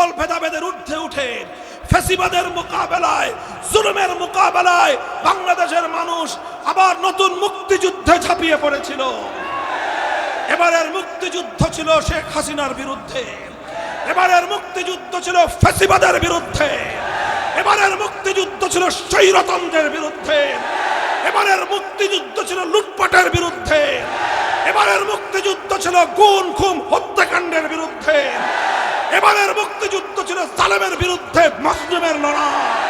সকল ভেদাভেদের ঊর্ধ্বে উঠে ফেসিবাদের মোকাবেলায়, জুলুমের মোকাবেলায় বাংলাদেশের মানুষ আবার নতুন মুক্তিযুদ্ধে ঝাঁপিয়ে পড়েছিল। এবারের মুক্তিযুদ্ধ ছিল শেখ হাসিনার বিরুদ্ধে। এবারের মুক্তিযুদ্ধ ছিল ফেসিবাদের বিরুদ্ধে। এবারের মুক্তিযুদ্ধ ছিল স্বৈরতন্ত্রের বিরুদ্ধে। এবারের মুক্তিযুদ্ধ ছিল লুটপাটের বিরুদ্ধে। এবারের মুক্তিযুদ্ধ ছিল গুণ খুম, হত্যাকাণ্ডের বিরুদ্ধে। এবারের মুক্তিযুদ্ধ ছিল জালেমের বিরুদ্ধে, মসলিমের লড়াই।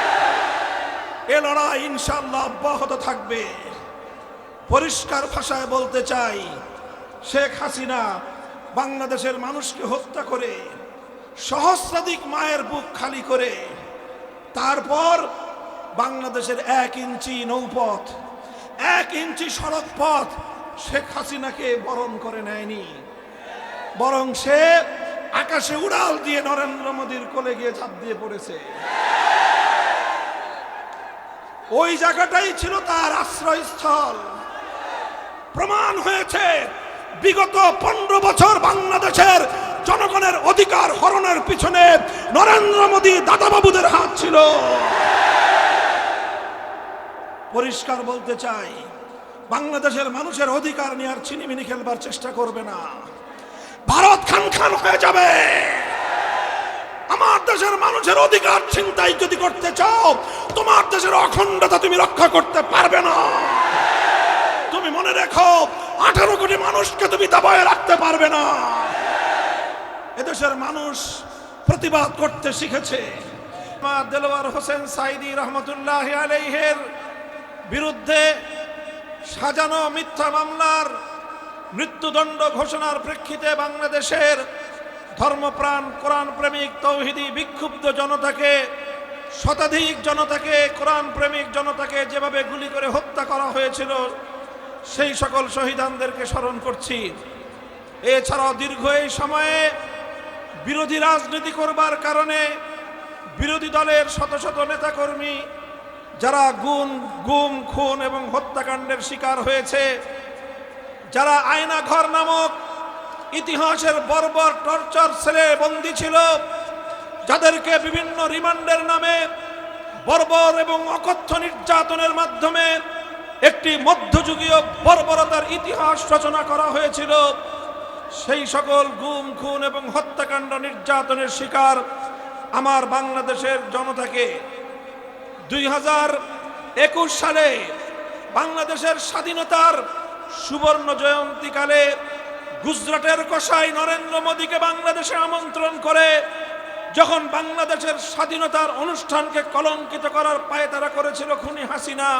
এ লড়াই ইনশাল্লাহ অব্যাহত থাকবে। পরিষ্কার ভাষায় বলতে চাই, শেখ হাসিনা বাংলাদেশের মানুষকে হত্যা করে, সহস্রাধিক মায়ের বুক খালি করে, তারপর বাংলাদেশের এক ইঞ্চি নৌপথ, এক ইঞ্চি সড়ক পথ শেখ হাসিনাকে বরণ করে নেয়নি। বরং সে আকাশে উড়াল দিয়ে নরেন্দ্র মোদীর কোলে গিয়ে ঝাঁপ দিয়ে পড়েছে। ওই জায়গাটাই ছিল তার আশ্রয়স্থল। প্রমাণ হয়েছে, বিগত পনেরো বছর বাংলাদেশের জনগণের অধিকার হরণের পিছনে নরেন্দ্র মোদী দাদাবাবুদের হাত ছিল। পরিষ্কার বলতে চাই, বাংলাদেশের মানুষের অধিকার নিয়ে আর চিনিমিনি খেলবার চেষ্টা করবে না। ভারত খান খান হয়ে যাবে। আমার দেশের মানুষের অধিকার চিন্তাই যদি করতে চাও, তোমার দেশের অখণ্ডতা তুমি রক্ষা করতে পারবে না। তুমি মনে রেখো, আঠারো কোটি মানুষকে তুমি দাবায় রাখতে পারবে না। এদেশের মানুষ প্রতিবাদ করতে শিখেছে। আমার দেলোয়ার হোসেন সাইদি রহমতুল্লাহ আলাইহের বিরুদ্ধে সাজানো মিথ্যা মামলার মৃত্যুদণ্ড ঘোষণার প্রেক্ষিতে বাংলাদেশের ধর্মপ্রাণ কোরআন প্রেমিক তৌহিদি বিক্ষুব্ধ জনতাকে, শতাধিক জনতাকে, কোরআন প্রেমিক জনতাকে যেভাবে গুলি করে হত্যা করা হয়েছিল, সেই সকল শহীদানদেরকে স্মরণ করছি। এছাড়াও দীর্ঘ এই সময়ে বিরোধী রাজনীতি করবার কারণে বিরোধী দলের শত শত নেতাকর্মী, যারা গুম গুম, খুন এবং হত্যাকাণ্ডের শিকার হয়েছে যারা আয়না ঘর নামক ইতিহাসের বর্বর টর্চার ছেলে বন্দী ছিল, যাদেরকে বিভিন্ন রিমান্ডের নামে বর্বর এবং অকথ্য নির্যাতনের মাধ্যমে একটি মধ্যযুগীয় বর্বরতার ইতিহাস রচনা করা হয়েছিল, সেই সকল গুম, খুন এবং হত্যাকাণ্ড নির্যাতনের শিকার আমার বাংলাদেশের জনতাকে। দুই হাজার একুশ সালে বাংলাদেশের স্বাধীনতার সুবর্ণ জয়ন্তীকালে গুজরাটের কসাই নরেন্দ্র মোদীকে বাংলাদেশে আমন্ত্রণ করে যখন বাংলাদেশের স্বাধীনতার অনুষ্ঠানকে কলঙ্কিত করার পায়ে তারা করেছিল খুনি হাসিনা,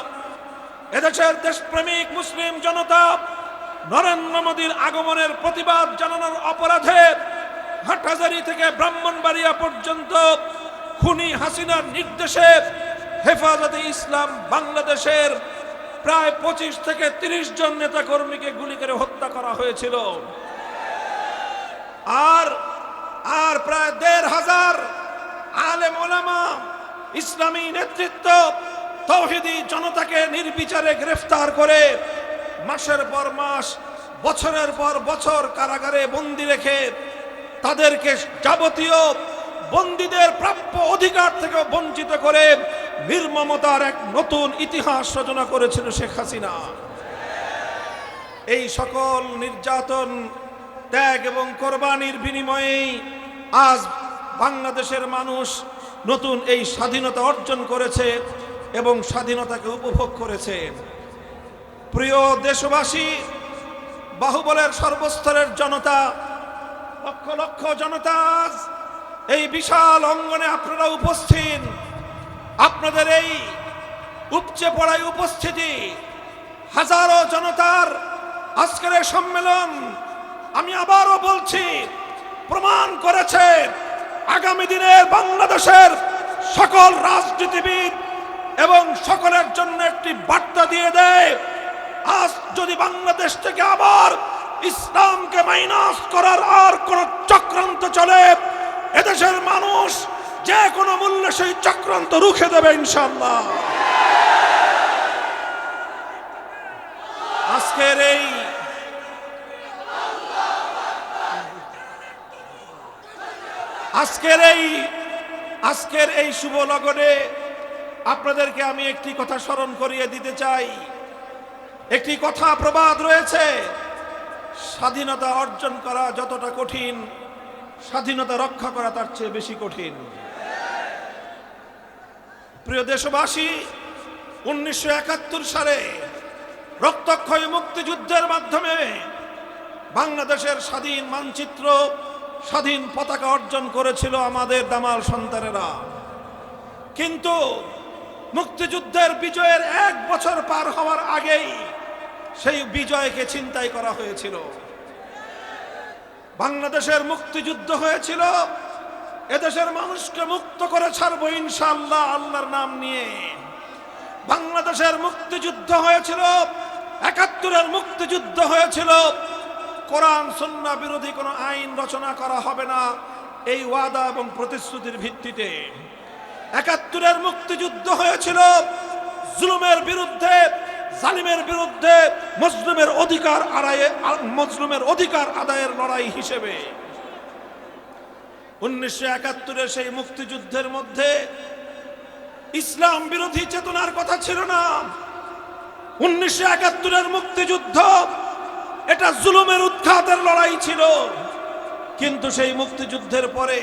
এদেশের দেশপ্রেমিক মুসলিম জনতা নরেন্দ্র মোদীর আগমনের প্রতিবাদ জানানোর অপরাধে হাটহাজারি থেকে ব্রাহ্মণবাড়িয়া পর্যন্ত খুনি হাসিনার নির্দেশে হেফাজতে ইসলাম বাংলাদেশের প্রায় পঁচিশ থেকে তিরিশ জন নেতা কর্মীকে গুলি করে হত্যা করা হয়েছিল। আর আর প্রায় দেড় হাজার আলেম ওলামা ইসলামী নেতৃত্ব তৌহিদি জনতাকে নির্বিচারে গ্রেফতার করে মাসের পর মাস, বছরের পর বছর কারাগারে বন্দি রেখে তাদেরকে যাবতীয় বন্দীদের প্রাপ্য অধিকার থেকে বঞ্চিত করে নির্মমতার এক নতুন ইতিহাস রচনা করেছিল শেখ হাসিনা। এই সকল নির্যাতন, ত্যাগ এবং কোরবানির বিনিময়েই আজ বাংলাদেশের মানুষ নতুন এই স্বাধীনতা অর্জন করেছে এবং স্বাধীনতাকে উপভোগ করেছে। প্রিয় দেশবাসী, বাহুবলের সর্বস্তরের জনতা, লক্ষ লক্ষ জনতা এই বিশাল অঙ্গনে আপনারা উপস্থিত। আপনাদের এই উপচে পড়ায় উপস্থিতি হাজারো জনতার আজকের সম্মেলন, আমি আবারও বলছি, প্রমাণ করেছে আগামী দিনের বাংলাদেশের সকল রাজনীতিবিদ এবং সকলের জন্য একটি বার্তা দিয়ে দেয়, আজ যদি বাংলাদেশ থেকে আবার ইসলামকে মাইনাস করার আর কোন চক্রান্ত চলে, এদেশের মানুষ যে কোনো মূল্যে সেই চক্রান্ত রুখে দেবে ইনশাল্লাহ আজকের এই আজকের এই আজকের এই শুভ লগনে আপনাদেরকে আমি একটি কথা স্মরণ করিয়ে দিতে চাই। একটি কথা প্রবাদ রয়েছে, স্বাধীনতা অর্জন করা যতটা কঠিন, স্বাধীনতা রক্ষা করা তার চেয়ে বেশি কঠিন। প্রিয় দেশবাসী, উনিশশো একাত্তর সালে রক্তক্ষয় মুক্তিযুদ্ধের মাধ্যমে বাংলাদেশের স্বাধীন মানচিত্র, স্বাধীন পতাকা অর্জন করেছিল আমাদের দামাল সন্তানেরা। কিন্তু মুক্তিযুদ্ধের বিজয়ের এক বছর পার হওয়ার আগেই সেই বিজয়কে ছিনতাই করা হয়েছিল। বাংলাদেশের মুক্তিযুদ্ধ হয়েছিল এদেশের মানুষকে মুক্ত করে ছাড়বো ইনশাল্লাহ আল্লাহর নাম নিয়ে। বাংলাদেশের মুক্তিযুদ্ধ হয়েছিল, একাত্তরের মুক্তিযুদ্ধ হয়েছিল। কোরআন সুন্না বিরোধী কোনো আইন রচনা করা হবে না এই ওয়াদা এবং প্রতিশ্রুতির ভিত্তিতে। একাত্তরের মুক্তিযুদ্ধ হয়েছিল, জুলুমের বিরুদ্ধে, জালিমের বিরুদ্ধে মজলুমের অধিকার আদায়ে মজলুমের অধিকার আদায়ের লড়াই হিসেবে। উনিশশো একাত্তরের সেই মুক্তিযুদ্ধের মধ্যে ইসলাম বিরোধী চেতনার কথা ছিল না। উনিশশো একাত্তরের মুক্তিযুদ্ধ, এটা জুলুমের উৎখাতের লড়াই ছিল। কিন্তু সেই মুক্তিযুদ্ধের পরে,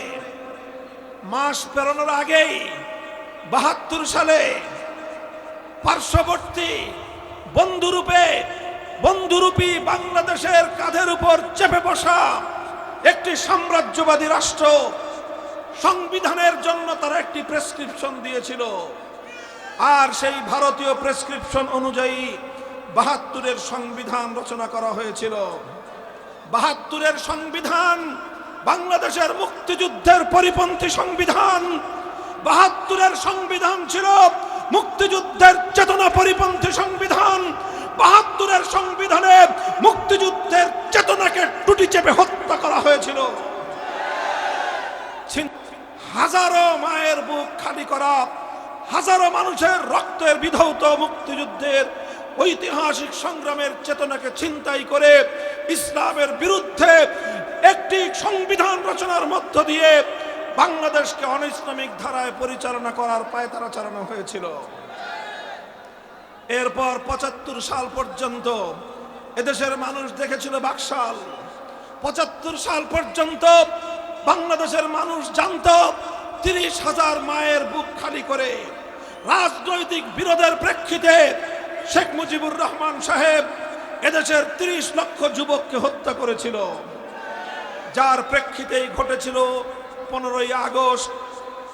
মাস পেরোনোর আগেই, বাহাত্তর সালে পার্শ্ববর্তী বন্ধুরূপে, বন্ধুরূপী বাংলাদেশের কাঁধের উপর চেপে বসা একটি সাম্রাজ্যবাদী রাষ্ট্র সংবিধানের জন্য তারা একটি প্রেসক্রিপশন দিয়েছিল। আর সেই ভারতীয় প্রেসক্রিপশন অনুযায়ী বাহাত্তরের সংবিধান রচনা করা হয়েছিল। বাহাত্তরের সংবিধান, বাংলাদেশের মুক্তিযুদ্ধের পরিপন্থী সংবিধান। বাহাত্তরের সংবিধান ছিল মুক্তিযুদ্ধের চেতনা পরিপন্থী সংবিধান। বাহাত্তরের সংবিধানে মুক্তিযুদ্ধের চেতনাকে টুটি চেপে হত্যা করা হয়েছিল। হাজারো মায়ের বুক খালি করা, হাজারো মানুষের রক্তের বিধৌত মুক্তিযুদ্ধের ঐতিহাসিক সংগ্রামের চেতনাকে ছিনতাই করে ইসলামের বিরুদ্ধে একটি সংবিধান রচনার মধ্য দিয়ে বাংলাদেশকে অনইসলামিক ধারায় পরিচালনা করার পায়তারা চালানো হয়েছিল। এরপর পঁচাত্তর সাল পর্যন্ত এদেশের মানুষ দেখেছিল বাকশাল। পঁচাত্তর সাল পর্যন্ত বাংলাদেশের মানুষ জানত তিরিশ হাজার মায়ের বুক খালি করে। রাজনৈতিক বিরোধের প্রেক্ষিতে শেখ মুজিবুর রহমান সাহেব এদেশের তিরিশ লক্ষ যুবককে হত্যা করেছিল। যার প্রেক্ষিতেই ঘটেছিল পনেরোই আগস্ট।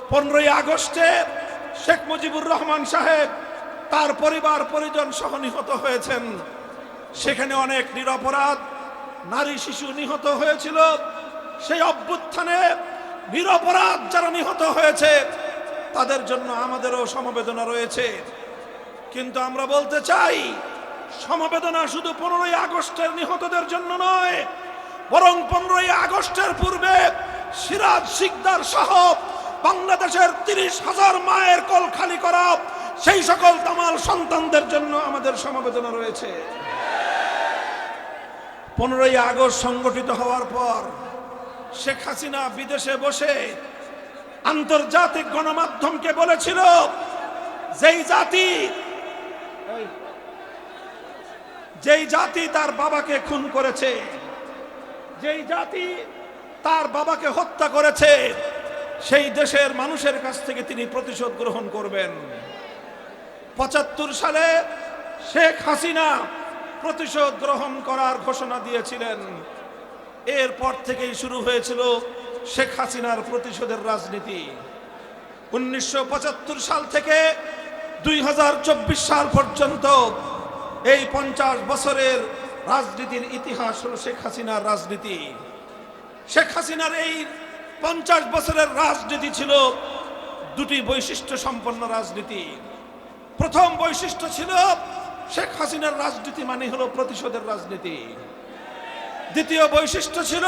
পনেরোই আগস্টে শেখ মুজিবুর রহমান সাহেব তার পরিবার পরিজন সহ নিহত হয়েছেন। সেখানে অনেক নিরপরাধ নারী শিশু নিহত হয়েছিল। সেই অভ্যুত্থানে নিরপরাধ যারা নিহত হয়েছে, তাদের জন্য আমাদেরও সমবেদনা রয়েছে। কিন্তু আমরা বলতে চাই, সমবেদনা শুধু পনেরোই আগস্টের নিহতদের জন্য নয়, বরং পনেরোই আগস্টের পূর্বে সিরাজ শিকদার সহ বাংলাদেশের তিরিশ হাজার মায়ের কল খালি করা সেই সকল তামাল সন্তানদের জন্য আমাদের সমবেদনা রয়েছে। পনেরোই আগস্ট সংগঠিত হওয়ার পর শেখ হাসিনা বিদেশে বসে আন্তর্জাতিক গণমাধ্যমকে বলেছিল, যেই জাতি যেই জাতি তার বাবাকে খুন করেছে, যেই জাতি তার বাবাকে হত্যা করেছে, সেই দেশের মানুষের কাছ থেকে তিনি প্রতিশোধ গ্রহণ করবেন। পঁচাত্তর সালে শেখ হাসিনা প্রতিশোধ গ্রহণ করার ঘোষণা দিয়েছিলেন। এরপর থেকেই শুরু হয়েছিল শেখ হাসিনার প্রতিশোধের রাজনীতি। উনিশশো পঁচাত্তর সাল থেকে দুই হাজার চব্বিশ সাল পর্যন্ত এই পঞ্চাশ বছরের রাজনীতির ইতিহাস হল শেখ হাসিনার রাজনীতি। শেখ হাসিনার এই পঞ্চাশ বছরের রাজনীতি ছিল দুটি বৈশিষ্ট্য সম্পন্ন রাজনীতি। প্রথম বৈশিষ্ট্য ছিল শেখ হাসিনার রাজনীতি মানে হলো প্রতিশোধের রাজনীতি। দ্বিতীয় বৈশিষ্ট্য ছিল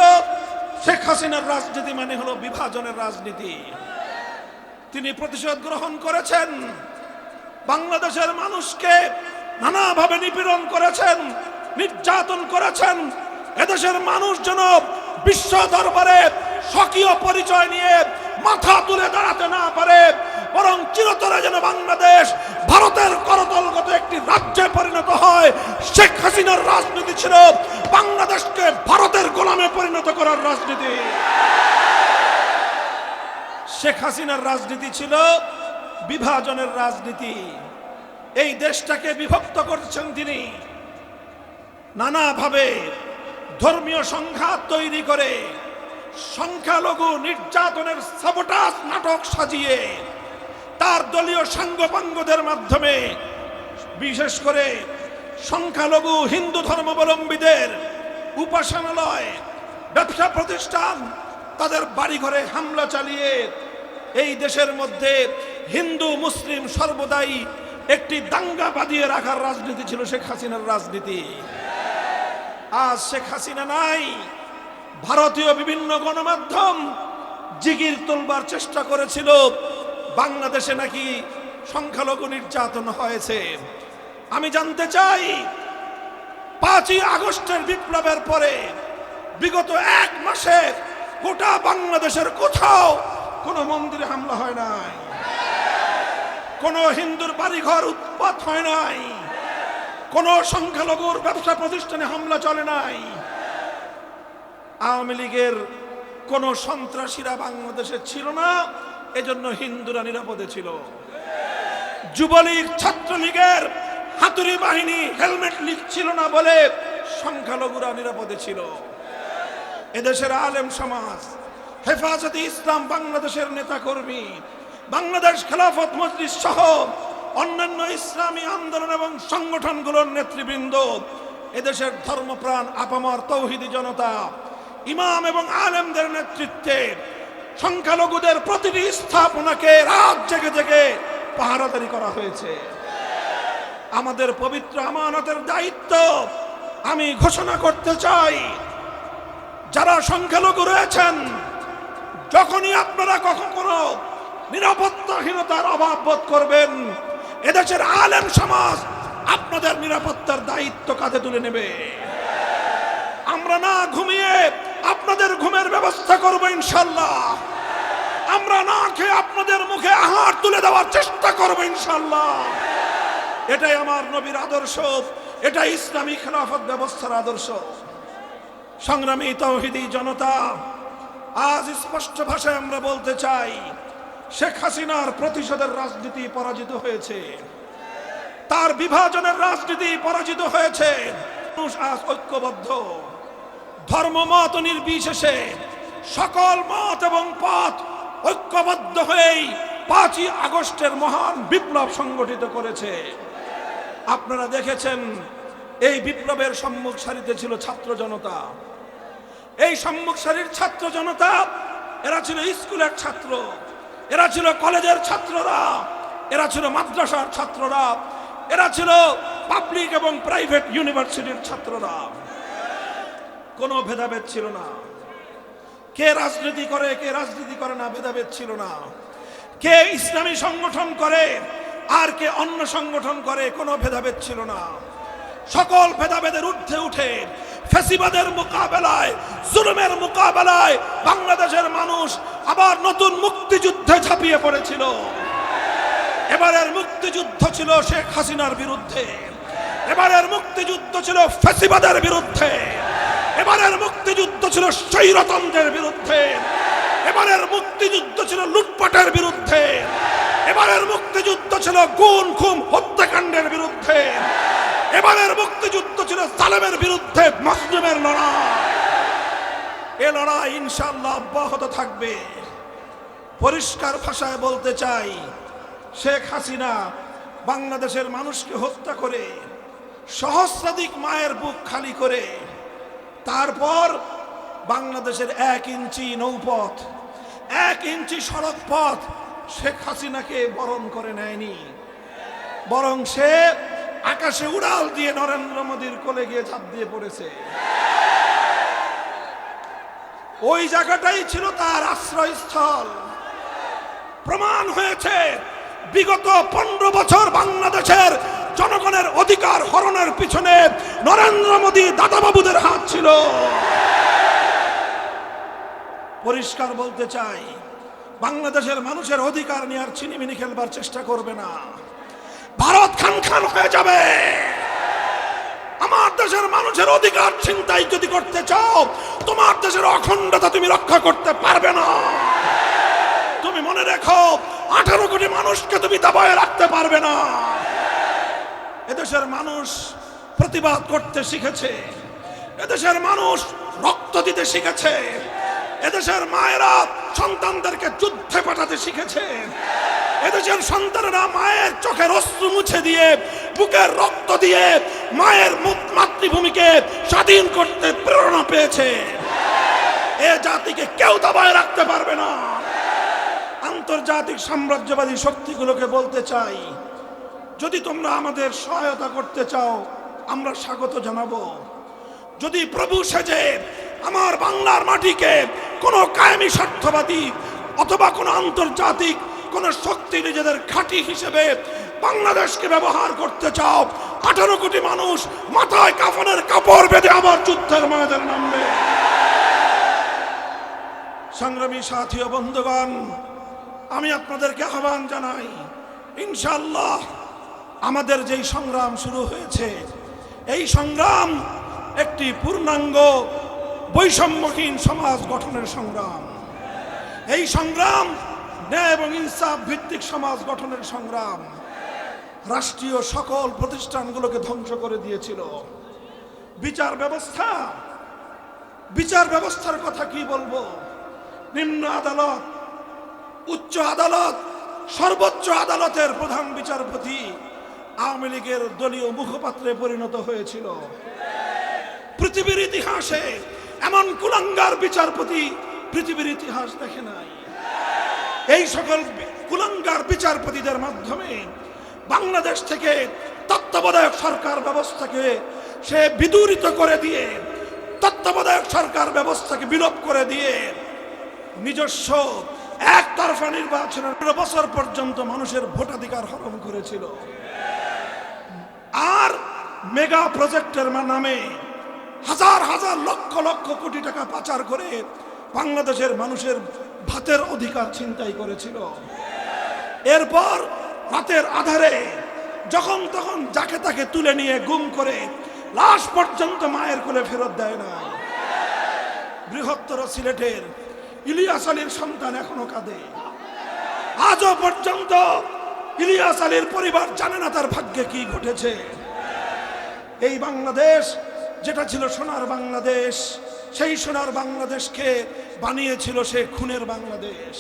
শেখ হাসিনার রাজনীতি মানে হলো বিভাজনের রাজনীতি। তিনি প্রতিশোধ গ্রহণ করেছেন। বাংলাদেশের মানুষকে নানাভাবে নিপীড়ন করেছেন, নির্যাতন করেছেন। এদেশের মানুষ যেন বিশ্ব দরবারে স্বকীয় পরিচয় নিয়ে মাথা তুলে দাঁড়াতে না পারে। চিরতরে যেন বাংলাদেশ ভারতের করতলগত একটি রাজ্যে পরিণত হয়, শেখ হাসিনার রাজনীতি ছিল বাংলাদেশকে ভারতের গোলামে পরিণত করার রাজনীতি। শেখ হাসিনার রাজনীতি ছিল বিভাজনের রাজনীতি। এই দেশটাকে বিভক্ত করছেন তিনি। নানাভাবে ধর্মীয় সংঘাত তৈরি করে সংখ্যালঘু নির্যাতনের সাবোটাস নাটক সাজিয়ে তার দলীয় সাঙ্গপাঙ্গদের মাধ্যমে, বিশেষ করে সংখ্যালঘু হিন্দু ধর্মাবলম্বীদের উপাসনালয়, ব্যবসা প্রতিষ্ঠান, তাদের বাড়িঘরে হামলা চালিয়ে এই দেশের মধ্যে হিন্দু, মুসলিম সর্বদাই একটি দাঙ্গা বাঁধিয়ে রাখার রাজনীতি ছিল শেখ হাসিনার রাজনীতি। আজ শেখ হাসিনা নাই, ভারতীয় বিভিন্ন গণমাধ্যম জিগির তোলবার চেষ্টা করেছিল। বাংলাদেশে নাকি সংখ্যালঘু নির্যাতন হয়েছে। আমি জানতে চাই, পাঁচই আগস্টের বিপ্লবের পরে, বিগত এক মাসে গোটা বাংলাদেশের কোথাও কোনো মন্দিরে হামলা হয় নাই। কোনো হিন্দুর বাড়িঘর উৎপাত হয় নাই। কোনো সংখ্যালঘুর ব্যবসা প্রতিষ্ঠানে হামলা চলে নাই। আওয়ামী লীগের কোন সন্ত্রাসীরা বাংলাদেশে ছিল না। এজন্য হিন্দুরা নিরাপদে ছিল। যুবলীগ, ছাত্রলীগের হাতুড়ি বাহিনী হেলমেট লীগ ছিল না বলে সংখ্যালঘুরা নিরাপদে ছিল। এদেশের আলেম সমাজ, হেফাজতে ইসলাম, বাংলাদেশের নেতাকর্মী, বাংলাদেশ খেলাফত মজলিস সহ অন্যান্য ইসলামী আন্দোলন এবং সংগঠনগুলোর নেতৃবৃন্দ, এদেশের ধর্মপ্রাণ আপামর তৌহিদি জনতা, ইমাম এবং আলেমদের নেতৃত্বে সংখ্যালঘুদের প্রতিটি স্থাপনাকে রাত জেগে জেগে পাহারাদারি করা হয়েছে। আমাদের পবিত্র আমানতের দায়িত্ব আমি ঘোষণা করতে চাই, যারা সংখ্যালঘু রয়েছেন, যখনই আপনারা কখনো নিরাপত্তাহীনতার অভাব বোধ করবেন, এদেশের আলেম সমাজ আপনাদের নিরাপত্তার দায়িত্ব কাঁধে তুলে নেবে। আমরা না ঘুমিয়ে আপনাদের ঘুমের ব্যবস্থা করব ইনশাল্লাহ। আমরা না খেয়ে আপনাদের মুখে আহার তুলে দেওয়ার চেষ্টা করব ইনশাল্লাহ। এটাই আমার নবীর আদর্শ, এটাই ইসলামী খেলাফত ব্যবস্থার আদর্শ। সংগ্রামী তৌহিদি জনতা, আজ স্পষ্ট ভাষায় আমরা বলতে চাই, শেখ হাসিনার প্রতিশোধের রাজনীতি পরাজিত হয়েছে। তার বিভাজনের রাজনীতি পরাজিত হয়েছে। মানুষ আজ ঐক্যবদ্ধ। ধর্ম মত নির্বিশেষে সকল মত এবং পথ ঐক্যবদ্ধ হয়েই পাঁচই আগস্টের মহান বিপ্লব সংগঠিত করেছে। আপনারা দেখেছেন, এই বিপ্লবের সম্মুখ সারিতে ছিল ছাত্র জনতা। এই সম্মুখ সারির ছাত্র জনতা, এরা ছিল স্কুলের ছাত্র, এরা ছিল কলেজের ছাত্ররা, এরা ছিল মাদ্রাসার ছাত্ররা, এরা ছিল পাবলিক এবং প্রাইভেট ইউনিভার্সিটির ছাত্ররা। কোনো ভেদাভেদ ছিল না। কে রাজনীতি করে, কে রাজনীতি করে না, ভেদাভেদ ছিল না। কে ইসলামী সংগঠন করে আর কে অন্য সংগঠন করে, কোনো ভেদাভেদ ছিল না। সকল ভেদাভেদের ঊর্ধ্বে উঠে ফেসিবাদের মোকাবেলায়, জুলুমের মোকাবেলায় বাংলাদেশের মানুষ আবার নতুন মুক্তিযুদ্ধে ঝাঁপিয়ে পড়েছিল। এবারের মুক্তিযুদ্ধ ছিল শেখ হাসিনার বিরুদ্ধে। এবারের মুক্তিযুদ্ধ ছিল ফেসিবাদের বিরুদ্ধে। এবারের মুক্তিযুদ্ধ ছিল স্বৈরতন্ত্রের বিরুদ্ধে। এবারের মুক্তিযুদ্ধ ছিল লুটপাটের বিরুদ্ধে। এবারের মুক্তিযুদ্ধ ছিল গুণ খুম হত্যাকাণ্ডের বিরুদ্ধে। এবারের মুক্তিযুদ্ধ ছিল সালেমের বিরুদ্ধে মসলিমের লড়াই। এ লড়াই ইনশাল্লাহ অব্যাহত থাকবে। পরিষ্কার ভাষায় বলতে চাই, শেখ হাসিনা বাংলাদেশের মানুষকে হত্যা করে সহস্রাধিক মায়ের বুক খালি করে তারপর বাংলাদেশের এক ইঞ্চি নৌপথ, এক ইঞ্চি সড়ক পথ শেখ হাসিনাকে বরণ করে নেয়নি। বরং সে আকাশে উড়াল দিয়ে নরেন্দ্র মোদীর কোলে গিয়ে ঝাঁপ দিয়ে পড়েছে। ওই জায়গাটাই ছিল তার আশ্রয়স্থল। প্রমাণ হয়েছে, বিগত পনেরো বছর বাংলাদেশের জনগণের অধিকার হরণের পিছনে নরেন্দ্র মোদী দাদাবাবুদের হাত ছিল। পরিষ্কার বলতে চাই, বাংলাদেশের মানুষের অধিকার নিয়ে আর ছিনিমিনি খেলবার চেষ্টা করবে না। ভারত খান খান হয়ে যাবে। আমার দেশের মানুষের অধিকার চিন্তাই যদি করতে চাও, তোমার দেশের অখণ্ডতা তুমি রক্ষা করতে পারবে না। তুমি মনে রেখো, আঠারো কোটি মানুষকে তুমি দাবায় রাখতে পারবে না। এদেশের মানুষ প্রতিবাদ করতে শিখেছে। এদেশের মানুষ রক্ত দিতে শিখেছে। এদেশের মায়েরা সন্তানদেরকে যুদ্ধে পাঠাতে শিখেছে। এদেশের সন্তানেরা মায়ের চোখের অশ্রু মুছে দিয়ে, বুকের রক্ত দিয়ে মায়ের মাতৃভূমিকে স্বাধীন করতে প্রেরণা পেয়েছে। এ জাতিকে কেউ দাবায় রাখতে পারবে না। আন্তর্জাতিক সাম্রাজ্যবাদী শক্তিগুলোকে বলতে চাই যদি তোমরা আমাদের সহায়তা করতে চাও, আমরা স্বাগত জানাব। যদি প্রভু সেজে আমার বাংলার মাটিকে কোনো কায়েমি স্বার্থবাদী অথবা কোনো আন্তর্জাতিক, কোনো শক্তি নিজেদের খাঁটি হিসেবে বাংলাদেশকে ব্যবহার করতে চাও, আঠারো কোটি মানুষ মাথায় কাফনের কাপড় বেঁধে আবার যুদ্ধের ময়দানে নামবে। সংগ্রামী সাথী ও বন্ধুগণ, আমি আপনাদেরকে আহ্বান জানাই ইনশাল্লাহ আমাদের যেই সংগ্রাম শুরু হয়েছে, এই সংগ্রাম একটি পূর্ণাঙ্গ বৈষম্যহীন সমাজ গঠনের সংগ্রাম। এই সংগ্রাম ন্যায় এবং ইনসাফ ভিত্তিক সমাজ গঠনের সংগ্রাম। রাষ্ট্রীয় সকল প্রতিষ্ঠানগুলোকে ধ্বংস করে দিয়েছিল। বিচার ব্যবস্থা, বিচার ব্যবস্থার কথা কি বলব? নিম্ন আদালত, উচ্চ আদালত, সর্বোচ্চ আদালতের প্রধান বিচারপতি আওয়ামী লীগের দলীয় মুখপাত্রে পরিণত হয়েছিল। পৃথিবীর ইতিহাসে এমন কুলাঙ্গার বিচারপতি পৃথিবীর ইতিহাস দেখে নাই। এই সকল কুলাঙ্গার বিচারপতিদের মাধ্যমে বাংলাদেশ থেকে তত্ত্বাবধায়ক সরকার ব্যবস্থাকে সে বিদূরিত করে দিয়ে, তত্ত্বাবধায়ক সরকার ব্যবস্থাকে বিলোপ করে দিয়ে নিজস্ব একতরফা নির্বাচনের বছর পর্যন্ত মানুষের ভোটাধিকার হরণ করেছিল। আর মেগা প্রজেক্টের নামে হাজার হাজার লক্ষ লক্ষ কোটি টাকা পাচার করে বাংলাদেশের মানুষের ভাতের অধিকার ছিনতাই করেছিল। এরপর রাতের আধারে যখন তখন যাকে তাকে তুলে নিয়ে গুম করে লাশ পর্যন্ত মায়ের কোলে ফেরত দেয় না। বৃহত্তর সিলেটের ইলিয়াস আলীর সন্তান এখনও কাঁদে। আজও পর্যন্ত ইলিয়াস আলীর পরিবার জানে না তার ভাগ্যে কি ঘটেছে। এই বাংলাদেশ, যেটা ছিল সোনার বাংলাদেশ, সেই সোনার বাংলাদেশকে বানিয়েছিল সে খুনের বাংলাদেশ।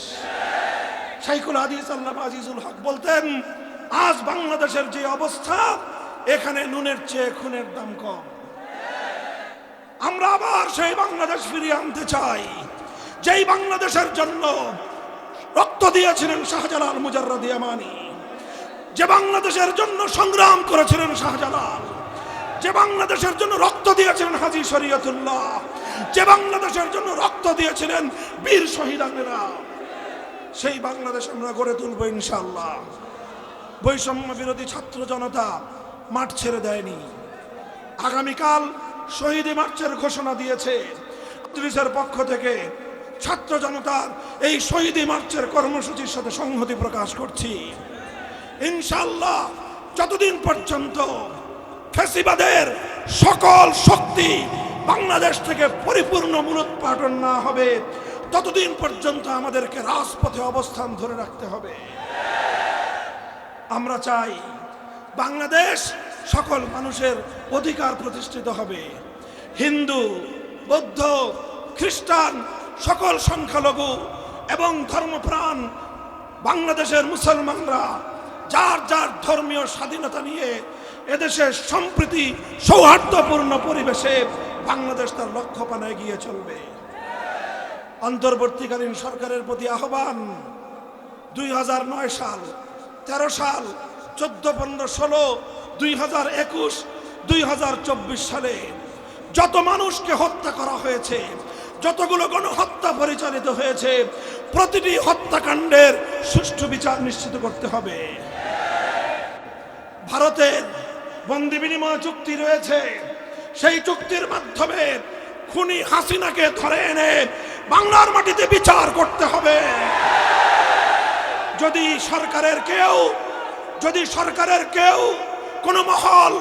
শাইকুল হাদিস আল্লাহ আজিজুল হক বলতেন, আজ বাংলাদেশের যে অবস্থা, এখানে নুনের চেয়ে খুনের দাম কম। আমরা আবার সেই বাংলাদেশ ফিরিয়ে আনতে চাই। যেই বাংলাদেশের জন্য রক্ত দিয়েছিলেন শাহজালাল মুজাররদ ইয়ামানি। যে বাংলাদেশের জন্য সংগ্রাম করেছিলেন শাহজালাল, যে বাংলাদেশের জন্য রক্ত দিয়েছিলেন হাজি শরীয়তুল্লাহ, যে বাংলাদেশের জন্য রক্ত দিয়েছিলেন বীর শহীদানেরা, সেই বাংলাদেশ আমরা গড়ে তুলব ইনশাল্লাহ বৈষম্য বিরোধী ছাত্র জনতা মাঠ ছেড়ে দেয়নি। আগামীকাল শহীদ মার্চের ঘোষণা দিয়েছে পুলিশের পক্ষ থেকে ছাত্র জনতার এই শহীদ মার্চের কর্মসূচির সাথে সংহতি প্রকাশ করছি। ইনশাল্লাহ যতদিন পর্যন্ত ফেসিবাদের সকল শক্তি বাংলাদেশ থেকে পরিপূর্ণ মূলোৎপাটন না হবে, ততদিন পর্যন্ত আমাদেরকে রাজপথে অবস্থান ধরে রাখতে হবে। আমরা চাই বাংলাদেশ সকল মানুষের অধিকার প্রতিষ্ঠিত হবে। হিন্দু, বৌদ্ধ, খ্রিস্টান সকল সংখ্যালঘু এবং ধর্মপ্রাণ বাংলাদেশের মুসলমানরা যার যার ধর্মীয় স্বাধীনতা নিয়ে এদেশের সম্প্রীতি সৌহার্দ্যপূর্ণ পরিবেশে বাংলাদেশ তার লক্ষ্য পানে এগিয়ে চলবে। অন্তর্বর্তীকালীন সরকারের প্রতি আহ্বান, দুই নয় সাল, তেরো সাল, চোদ্দ, পনেরো, ষোলো, দুই হাজার একুশ, দুই হাজার চব্বিশ সালে যত মানুষকে হত্যা করা হয়েছে, যতগুলো গণহত্যা পরিচালিত হয়েছে, প্রতিটি হত্যাকাণ্ডের সুষ্ঠু বিচার নিশ্চিত করতে হবে। ভারতের বন্দি বিনিময় চুক্তি রয়েছে। সেই চুক্তির মাধ্যমে খুনি হাসিনাকে ধরে এনে বাংলার মাটিতে বিচার করতে হবে। যদি সরকারের কেউ, যদি সরকারের কেউ কোন মহল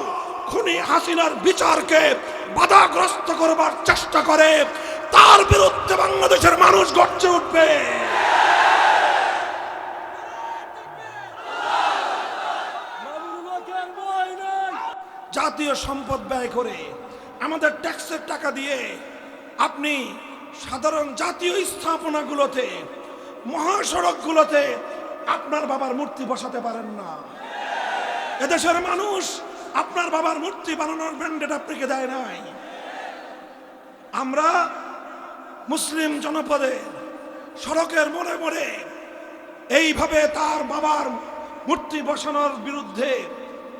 খুনি হাসিনার বিচারকে বাধাগ্রস্ত করবার চেষ্টা করে, তার বিরুদ্ধে বাংলাদেশের মানুষ গর্জে উঠবে। জাতীয় সম্পদ ব্যয় করে আমাদের ট্যাক্সের টাকা দিয়ে আপনি সাধারণ জাতীয় স্থাপনাগুলোতে, মহাসড়কগুলোতে আপনার বাবার মূর্তি বসাতে পারেন না। এদেশের মানুষ আপনার বাবার মূর্তি বানানোর ম্যান্ডেট আপনাকে দেয় নাই। আমরা মুসলিম জনপদে সড়কের মোড়ে মোড়ে এইভাবে তার বাবার মূর্তি বসানোর বিরুদ্ধে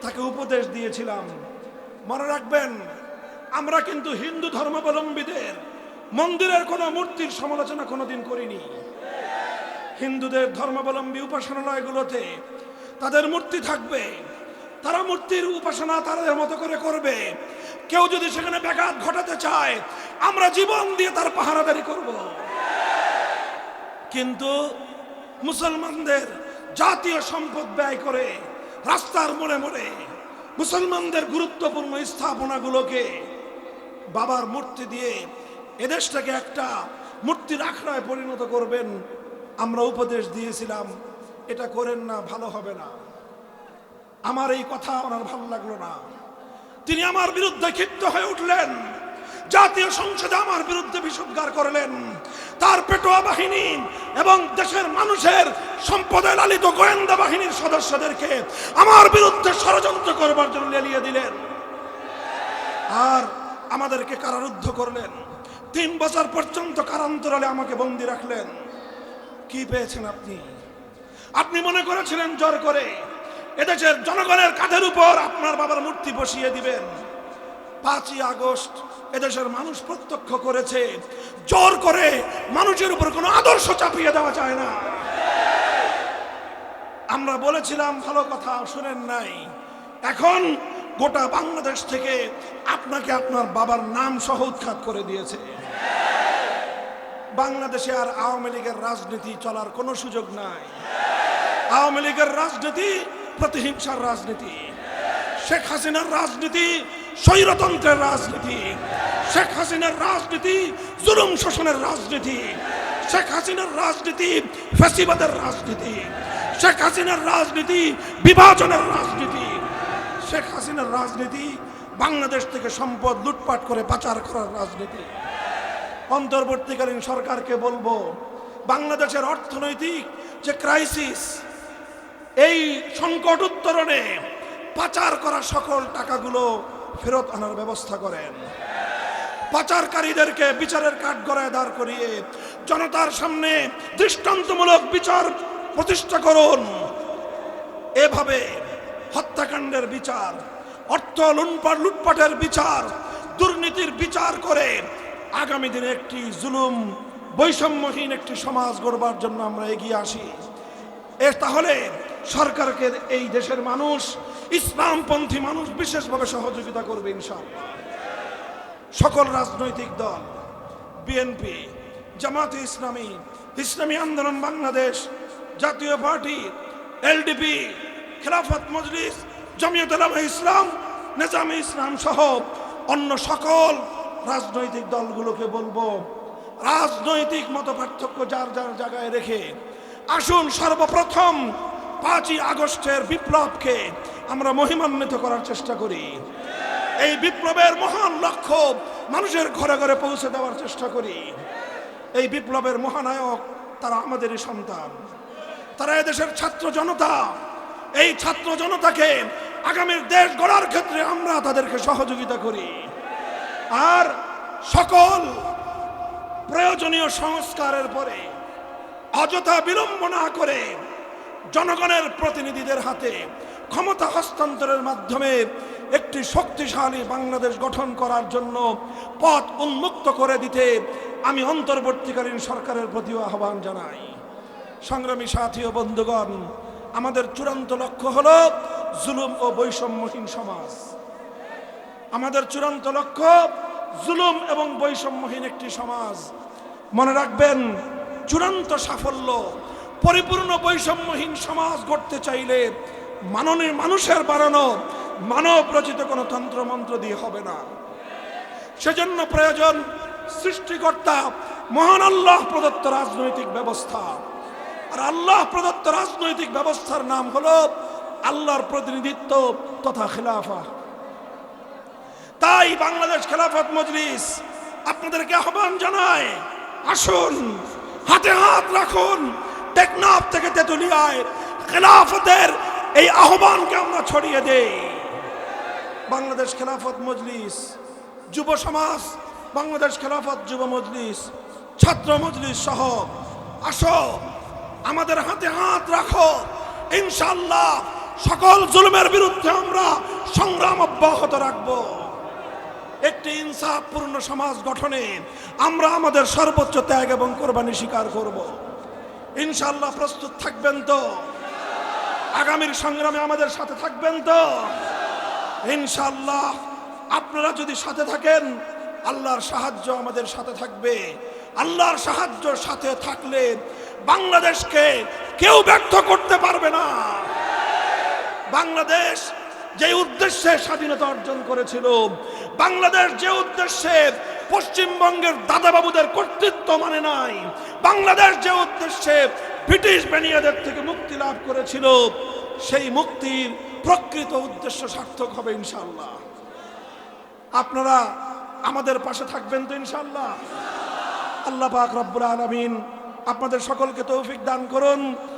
তাকে উপদেশ দিয়েছিলাম। মনে রাখবেন, আমরা কিন্তু হিন্দু ধর্মাবলম্বীদের মন্দিরের কোনো মূর্তির সমালোচনা কোনোদিন করিনি। হিন্দুদের ধর্মাবলম্বী উপাসনালয়গুলোতে তাদের মূর্তি থাকবে, তারা মূর্তির উপাসনা তাদের মতো করে করবে। কেউ যদি সেখানে ব্যাঘাত ঘটাতে চায়, আমরা জীবন দিয়ে তার পাহারাদারি করব। কিন্তু মুসলমানদের জাতীয় সম্পদ ব্যয় করে রাস্তার মোড়ে মোড়ে মুসলমানদের গুরুত্বপূর্ণ স্থাপনাগুলোকে বাবার মূর্তি দিয়ে এদেশটাকে একটা মূর্তির আখড়ায় পরিণত করবেন, আমরা উপদেশ দিয়েছিলাম, এটা করেন না, ভালো হবে না। আমার এই কথা ওনার ভালো লাগল না। তিনি আমার বিরুদ্ধে ক্ষিপ্ত হয়ে উঠলেন। জাতীয় সংসদে আমার বিরুদ্ধে বিষোদ্গার করলেন। তার পেটোয়া বাহিনী এবং দেশের মানুষের সম্পদে লালিত গোয়েন্দা বাহিনীর সদস্যদেরকে আমার বিরুদ্ধে ষড়যন্ত্র করবার জন্য লেলিয়ে দিলেন। আর আমাদেরকে কারারুদ্ধ করলেন। তিন বছর পর্যন্ত কারান্তরালে আমাকে বন্দি রাখলেন। কি পেয়েছেন আপনি? আপনি মনে করেছিলেন জোর করে এদেশের জনগণের কাঁধের উপর আপনার বাবার মূর্তি বসিয়ে দিবেন। পাঁচই আগস্ট এদেশের মানুষ প্রত্যক্ষ করেছে, জোর করে মানুষের উপর কোনো আদর্শ চাপিয়ে দেওয়া যায় না। আমরা বলেছিলাম, ভালো কথা শুনেন নাই। এখন গোটা বাংলাদেশ থেকে আপনাকে আপনার বাবার নাম সহ উৎখাত করে দিয়েছে। বাংলাদেশে আর আওয়ামী লীগের রাজনীতি চলার কোনো সুযোগ নাই। আওয়ামী লীগের রাজনীতি প্রতিহিংসার রাজনীতি। শেখ হাসিনার রাজনীতি, স্বৈরতন্ত্রের রাজনীতি। শেখ হাসিনার রাজনীতি, জুলুম শোষণের রাজনীতি। শেখ হাসিনার রাজনীতি, ফ্যাসিবাদের রাজনীতি। শেখ হাসিনার রাজনীতি, বিভাজনের রাজনীতি। শেখ হাসিনার রাজনীতি, বাংলাদেশ থেকে সম্পদ লুটপাট করে পাচার করার রাজনীতি। অন্তর্বর্তীকালীন সরকারকে বলব, বাংলাদেশের অর্থনৈতিক যে ক্রাইসিস এই সংকট উত্তরণে পাচার করা সকল টাকাগুলো ফেরত আনার ব্যবস্থা করেন। পাচারকারীদেরকে বিচারের কাঠগড়ায় দাঁড় করিয়ে জনতার সামনে দৃষ্টান্তমূলক বিচার প্রতিষ্ঠা করুন। এভাবে হত্যাকাণ্ডের বিচার, অর্থ লুটপাট, লুটপাটের বিচার, দুর্নীতির বিচার করে আগামী দিনে একটি জুলুম, বৈষম্যহীন একটি সমাজ গড়বার জন্য আমরা এগিয়ে আসি। এ তাহলে সরকারকে এই দেশের মানুষ, ইসলামপন্থী মানুষ বিশেষভাবে সহযোগিতা করবে ইনশাআল্লাহ। সকল রাজনৈতিক দল বিএনপি জামাতে ইসলামী ইসলামী আন্দোলন বাংলাদেশ, জাতীয় পার্টি এলডিপি খেলাফত মজলিস, জমিয়ত ইসলাম, নেজামে ইসলাম সহ অন্য সকল রাজনৈতিক দলগুলোকে বলব, রাজনৈতিক মত পার্থক্য যার যার জায়গায় রেখে আসুন সর্বপ্রথম পাঁচই আগস্টের বিপ্লবকে আমরা মহিমান্বিত করার চেষ্টা করি। এই বিপ্লবের মহান লক্ষ্য মানুষের ঘরে ঘরে পৌঁছে দেওয়ার চেষ্টা করি। এই বিপ্লবের মহানায়ক তারা আমাদেরই সন্তান। তারা এদেশের ছাত্র জনতা। এই ছাত্র জনতাকে আগামীর দেশ গড়ার ক্ষেত্রে আমরা তাদেরকে সহযোগিতা করি। আর সকল প্রয়োজনীয় সংস্কারের পরে অযথা বিলম্ব না করে জনগণের প্রতিনিধিদের হাতে ক্ষমতা হস্তান্তরের মাধ্যমে একটি শক্তিশালী বাংলাদেশ গঠন করার জন্য পথ উন্মুক্ত করে দিতে আমি অন্তর্বর্তীকালীন সরকারের প্রতিও আহ্বান জানাই। সংগ্রামী সাথী ও বন্ধুগণ, আমাদের চূড়ান্ত লক্ষ্য হল জুলুম ও বৈষম্যহীন সমাজ। আমাদের চূড়ান্ত লক্ষ্য জুলুম এবং বৈষম্যহীন একটি সমাজ। মনে রাখবেন, চূড়ান্ত সাফল্য পরিপূর্ণ বৈষম্যহীন সমাজ গড়তে চাইলে মাননীয় মানুষের বাড়ানো মানব রচিত কোনো তন্ত্রমন্ত্র দিয়ে হবে না। সেজন্য প্রয়োজন সৃষ্টিকর্তা মহান আল্লাহ প্রদত্ত রাজনৈতিক ব্যবস্থা। আর আল্লাহ প্রদত্ত রাজনৈতিক ব্যবস্থার নাম হলো আল্লাহর প্রতিনিধিত্ব তথা খেলাফা। তাই বাংলাদেশ খেলাফত মজলিস আপনাদেরকে আহ্বান জানায়, আসুন, হাতে হাত রাখুন টেকনাফ থেকে তেতুলিয়ায় খেলাফতের এই আহ্বানকে আমরা ছড়িয়ে দেই। বাংলাদেশ খেলাফত মজলিস, যুব সমাজ, বাংলাদেশ খেলাফত যুব মজলিস, ছাত্র মজলিস সহ আসো, আমাদের হাতে হাত রাখো। ইনশাল্লাহ সকল জুলুমের বিরুদ্ধে আমরা সংগ্রাম অব্যাহত রাখব। একটি ইনসাফপূর্ণ সমাজ গঠনে আমরা আমাদের সর্বোচ্চ ত্যাগ এবং কোরবানি স্বীকার করব। ইনশাল্লাহ প্রস্তুত থাকবেন তো। আগামীর সংগ্রামে আমাদের সাথে থাকবেন তো। ইনশাল্লাহ আপনারা যদি সাথে থাকেন, আল্লাহর সাহায্য আমাদের সাথে থাকবে। আল্লাহর সাহায্য সাথে থাকলে বাংলাদেশকে কেউ ব্যর্থ করতে পারবে না। বাংলাদেশ যে উদ্দেশ্যে স্বাধীনতা অর্জন করেছিল, বাংলাদেশ যে উদ্দেশ্যে পশ্চিমবঙ্গের দাদাবাবুদের কর্তৃত্ব মানে নাই, বাংলাদেশ যে উদ্দেশ্যে ব্রিটিশ বেনিয়াদের থেকে মুক্তি লাভ করেছিল, সেই মুক্তির প্রকৃত উদ্দেশ্য সার্থক হবে ইনশাল্লাহ আপনারা আমাদের পাশে থাকবেন তো ইনশাল্লাহ আল্লাহ পাক রব্বুল আলমিন আপনাদের সকলকে তৌফিক দান করুন।